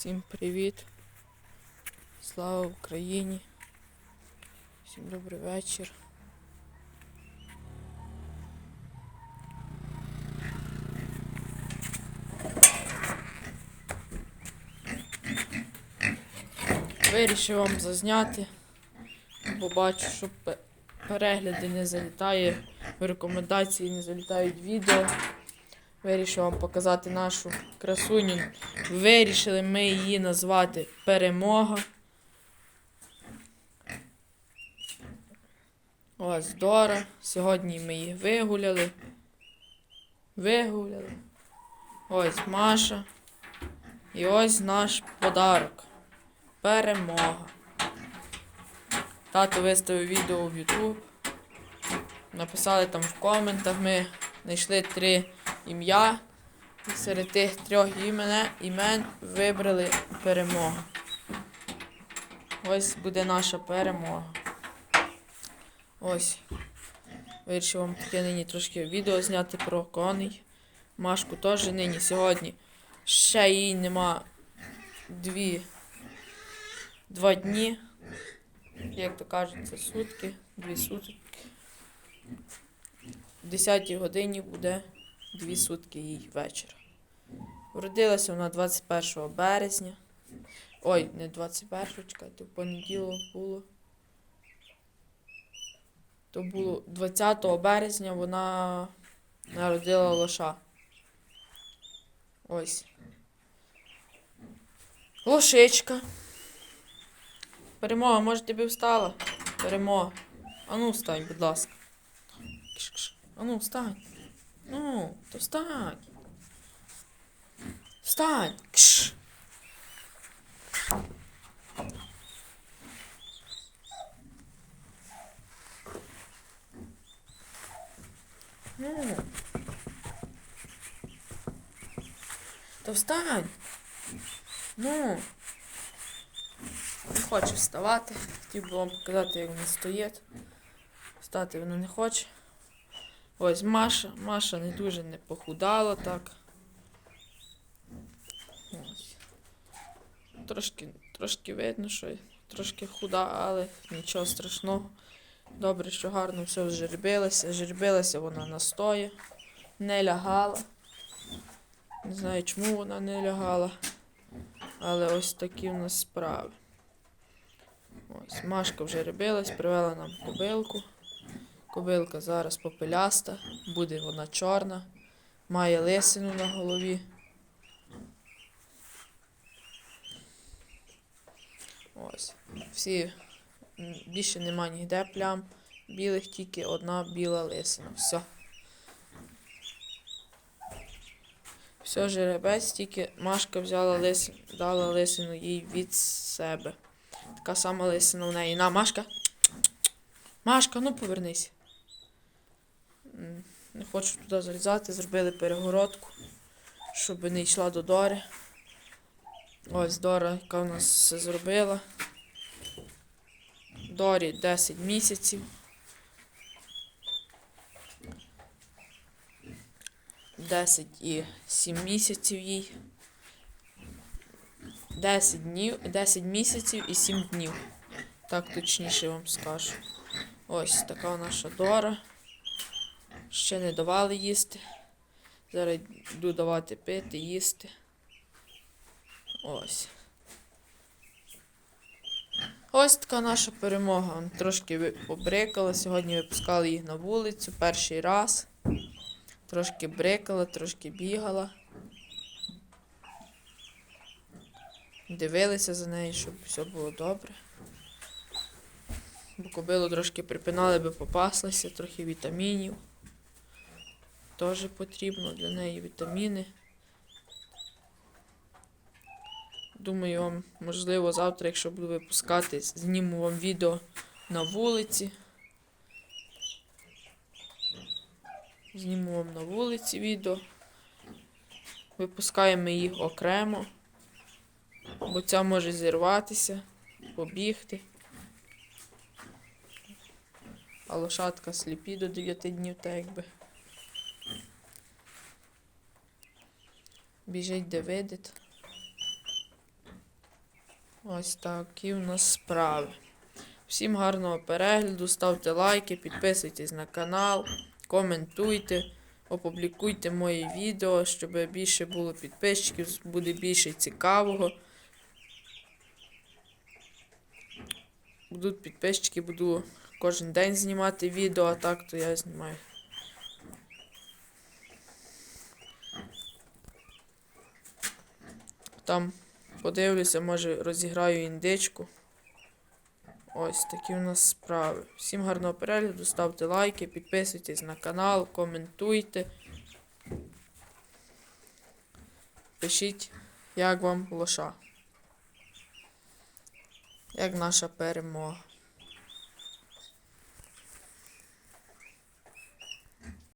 Всім привіт. Слава Україні. Всім добрий вечір. Вирішив вам зазняти, бо бачу, що перегляди не залітає, в рекомендації не залітають відео. Вирішив вам показати нашу красуню. Вирішили ми її назвати Перемога. Ось Дора. Сьогодні ми її вигуляли. Вигуляли. Ось Маша. І ось наш подарок. Перемога. Тато виставив відео в YouTube. Написали там в коментах. Ми знайшли три ім'я. Серед тих трьох імен вибрали перемогу. Ось буде наша перемога. Ось. Вирішив вам таке нині трошки відео зняти про коней. Машку теж нині сьогодні. Ще їй нема дві. Два дні. Як то кажуть, це сутки, дві сутки. В 10 годині буде дві сутки їй вечір. Вродилася вона 21 березня. Ой, не 21, чекайте, в понеділок було. То було 20 березня вона народила лоша. Ось. Лошичка. Перемога, може ти встала? Перемога. Ану, встань, будь ласка. Ану, встань. Ну, то встань. Встань. Кш. Ну. То встань. Ну. Не хоче вставати. Хотів би вам показати, як вона стоїть. Встати вона не хоче. Ось Маша. Маша не дуже не похудала так. Ось. Трошки, трошки видно, що трошки худа, але нічого страшного. Добре, що гарно все зжербилося. Жербилася вона на стої. Не лягала. Не знаю, чому вона не лягала. Але ось такі в нас справи. Ось, Машка вже рибилась, привела нам кобилку. Кобилка зараз попеляста, буде вона чорна, має лисину на голові. Ось. Всі більше нема ніде плям. Білих тільки одна біла лисина. Все. Все, жеребець, тільки Машка взяла лисину, дала лисину їй від себе. Така сама лисина в неї. На, Машка. Машка, ну повернись. Не хочу туди залізати, зробили перегородку, щоб не йшла до Дори. Ось Дора, яка в нас все зробила. Дорі 10 місяців. 10 і 7 місяців їй. 10 днів, 10 місяців і 7 днів. Так точніше вам скажу. Ось така наша Дора. Ще не давали їсти. Зараз йду давати пити, їсти. Ось. Ось така наша перемога. Он Трошки побрикала. Сьогодні випускали їх на вулицю перший раз. Трошки брикала, трошки бігала. Дивилися за нею, щоб все було добре. Бо кобилу трошки припинали, би попаслася, трохи вітамінів. Теж потрібно для неї вітаміни. Думаю, вам, можливо, завтра, якщо буду випускати, зніму вам відео на вулиці. Зніму вам на вулиці відео. Випускаємо їх окремо, бо ця може зірватися, побігти. А лошадка сліпі до 9 днів, так якби. Біжить де видить. Ось такі у нас справи. Всім гарного перегляду, ставте лайки, підписуйтесь на канал, коментуйте, опублікуйте мої відео, щоб більше було підписчиків, буде більше цікавого. Будуть підписчики, буду кожен день знімати відео, а так то я знімаю. Там подивлюся, може розіграю індичку. Ось такі у нас справи. Всім гарного перегляду, ставте лайки, підписуйтесь на канал, коментуйте. Пишіть, як вам лоша. Як наша перемога.